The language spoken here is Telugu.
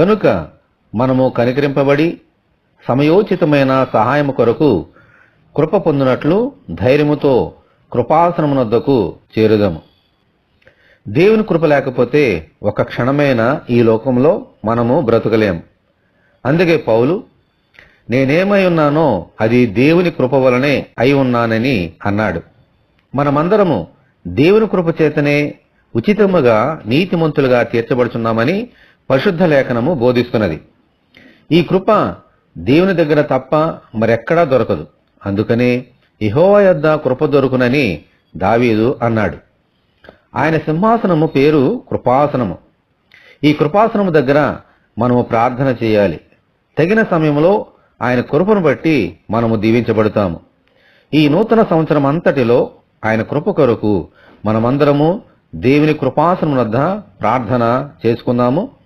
గనుక మనము కనికరింపబడి సమయోచితమైన సహాయము కొరకు కృప పొందినట్లు ధైర్యముతో కృపాసనమునొద్దకు చేరుదాము. దేవుని కృప లేకపోతే ఒక క్షణమైన ఈ లోకంలో మనము బ్రతకలేం అందుకే పౌలు నేనేమై ఉన్నానో అది దేవుని కృప వలనే అయి ఉన్నానని అన్నాడు. మనమందరము దేవుని కృప చేతనే ఉచితముగా నీతిమంతులుగా తీర్చబడుచున్నామని పరిశుద్ధ లేఖనము బోధిస్తున్నది. ఈ కృప దేవుని దగ్గర తప్ప మరెక్కడా దొరకదు. అందుకనే ఇహోవా యొద్ద కృప దొరుకునని దావీదు అన్నాడు. ఆయన సింహాసనము పేరు కృపాసనము. ఈ కృపాసనము దగ్గర మనము ప్రార్థన చేయాలి. తగిన సమయంలో ఆయన కృపను బట్టి మనము దీవించబడతాము. ఈ నూతన సంవత్సరం అంతటిలో ఆయన కృప కొరకు మనమందరము దేవుని కృపాసనం వద్ద ప్రార్థన చేసుకుందాము.